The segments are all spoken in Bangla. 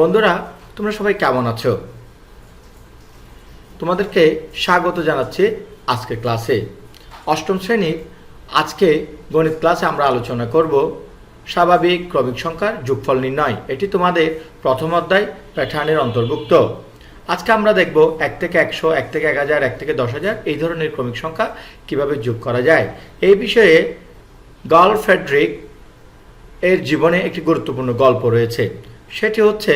বন্ধুরা, তোমরা সবাই কেমন আছো? তোমাদেরকে স্বাগত জানাচ্ছি আজকের ক্লাসে। অষ্টম শ্রেণির আজকে গণিত ক্লাসে আমরা আলোচনা করব স্বাভাবিক ক্রমিক সংখ্যার যোগফল নির্ণয়। এটি তোমাদের প্রথম অধ্যায়, প্যাটার্নের অন্তর্ভুক্ত। আজকে আমরা দেখব এক থেকে একশো, এক থেকে এক হাজার, এক থেকে দশ হাজার এই ধরনের ক্রমিক সংখ্যা কীভাবে যোগ করা যায়। এই বিষয়ে গল ফেডরিক এর জীবনে একটি গুরুত্বপূর্ণ গল্প রয়েছে। সেটি হচ্ছে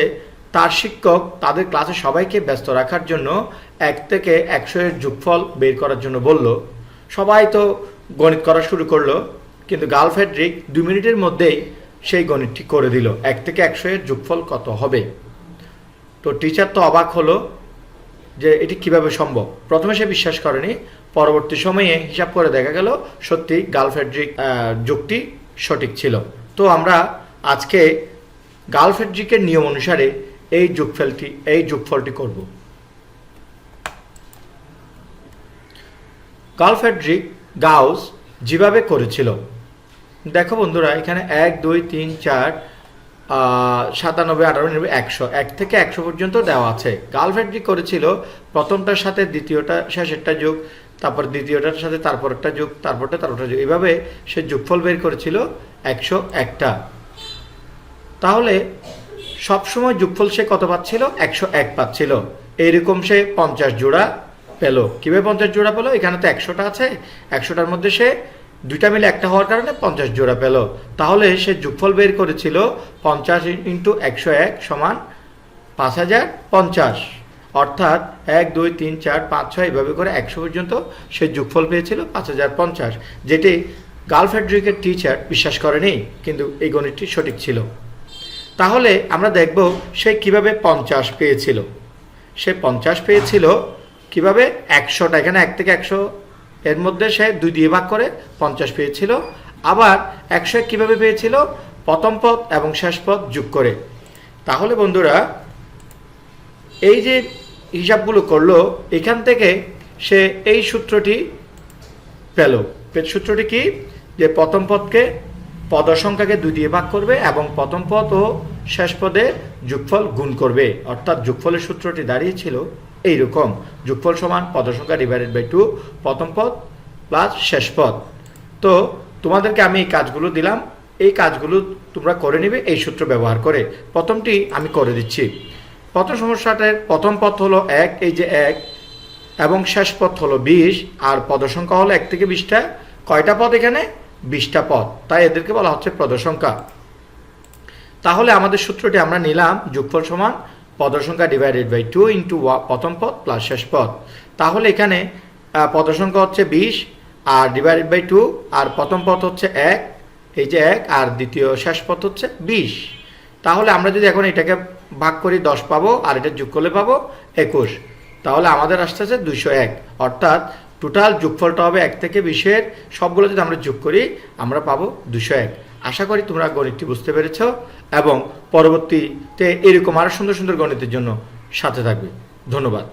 তার শিক্ষক তাদের ক্লাসে সবাইকে ব্যস্ত রাখার জন্য এক থেকে একশো এর যোগফল বের করার জন্য বলল। সবাই তো গণিত করা শুরু করল, কিন্তু গাল ফেডরিক দু মিনিটের মধ্যেই সেই গণিতটি করে দিল। এক থেকে একশো এর যোগফল কত হবে? তো টিচার তো অবাক হলো যে এটি কীভাবে সম্ভব। প্রথমে সে বিশ্বাস করেনি, পরবর্তী সময়ে হিসাব করে দেখা গেল সত্যি গালফেড্রিক যুক্তি সঠিক ছিল। তো আমরা আজকে গালফেড্রিকের নিয়ম অনুসারে এই যোগফলটি এই যোগফলটি করব। গালফেড্রিক গাউস যেভাবে করেছিল, দেখো বন্ধুরা, এখানে এক, দুই, তিন, চার সাতানব্বই, আটানব্বই একশো, এক থেকে একশো পর্যন্ত দেওয়া আছে। গার্লফ্রেন্ডটি করেছিল প্রথমটার সাথে দ্বিতীয়টা, শেষেরটা যোগ, তারপর দ্বিতীয়টার সাথে তারপরটা যোগ, তারপরটা তারপরটা যোগ। এভাবে সে যোগফল বের করেছিল একশো একটা। তাহলে সবসময় যুগফল সে কত পাচ্ছিল? একশো এক পাচ্ছিল। এইরকম সে পঞ্চাশ জোড়া পেল। কীভাবে পঞ্চাশ জোড়া পেল? এখানে তো একশোটা আছে। একশোটার মধ্যে সে দুইটা মিলে একটা হওয়ার কারণে পঞ্চাশ জোড়া পেল। তাহলে সে যুগফল বের করেছিল পঞ্চাশ ইন্টু একশো এক সমান পাঁচ হাজার পঞ্চাশ। অর্থাৎ এক, দুই, তিন, চার, পাঁচ, ছয় এভাবে করে একশো পর্যন্ত সে যোগফল পেয়েছিল পাঁচ হাজার পঞ্চাশ। যেটি গার্লফ্রেড্রিকের টিচার বিশ্বাস করেনি, কিন্তু এই গণিতটি সঠিক ছিল। তাহলে আমরা দেখব সে কীভাবে পঞ্চাশ পেয়েছিল। সে পঞ্চাশ পেয়েছিল কীভাবে একশোটা, এখানে এক থেকে একশো, এর মধ্যে সে দুই দিয়ে ভাগ করে পঞ্চাশ পেয়েছিল। আবার একশো এক কীভাবে পেয়েছিল? প্রথম পদ এবং শেষ পদ যোগ করে। তাহলে বন্ধুরা, এই যে হিসাবগুলো করল, এখান থেকে সে এই সূত্রটি পেল। সূত্রটি কি? যে প্রথম পদকে পদ সংখ্যাকে দুই দিয়ে ভাগ করবে এবং প্রথম পদ ও শেষ পদে যোগফল গুণ করবে। অর্থাৎ যোগফলের সূত্রটি দাঁড়িয়েছিল এইরকম। যোগফল সমান পদ সংখ্যা ডিভাইডেড বাই টু প্রথম পদ প্লাস শেষ পদ। তো তোমাদেরকে আমি এই কাজগুলো দিলাম। এই কাজগুলো তোমরা করে নিবে, এই সূত্র ব্যবহার করে। প্রথমটি আমি করে দিচ্ছি। প্রথম সমস্যাটার প্রথম পথ হলো এক, এই যে এক, এবং শেষ পথ হলো বিশ, আর পদসংখ্যা হলো এক থেকে বিশটা। কয়টা পদ এখানে? বিশটা পদ তাই এদেরকে বলা হচ্ছে পদসংখ্যা। তাহলে আমাদের সূত্রটি আমরা নিলাম, যোগফল সমান পদসংখ্যা ডিভাইডেড বাই টু ইন্টু প্রথম পদ প্লাস শেষ পদ। তাহলে এখানে পদসংখ্যা হচ্ছে বিশ আর ডিভাইডেড বাই টু আর প্রথম পদ হচ্ছে এক, এই যে এক, আর দ্বিতীয় শেষ পদ হচ্ছে বিশ। তাহলে আমরা যদি এখন এটাকে ভাগ করি দশ পাবো, আর এটা যোগ করলে পাবো একুশ। তাহলে আমাদের আসতেছে দুইশো এক। অর্থাৎ টোটাল যোগফলটা হবে এক থেকে বিশের, সবগুলো যদি আমরা যোগ করি, আমরা পাবো দুশো এক। আশা করি তোমরা গণিতটি বুঝতে পেরেছ এবং পরবর্তীতে এরকম আরও সুন্দর সুন্দর গণিতের জন্য সাথে থাকবে। ধন্যবাদ।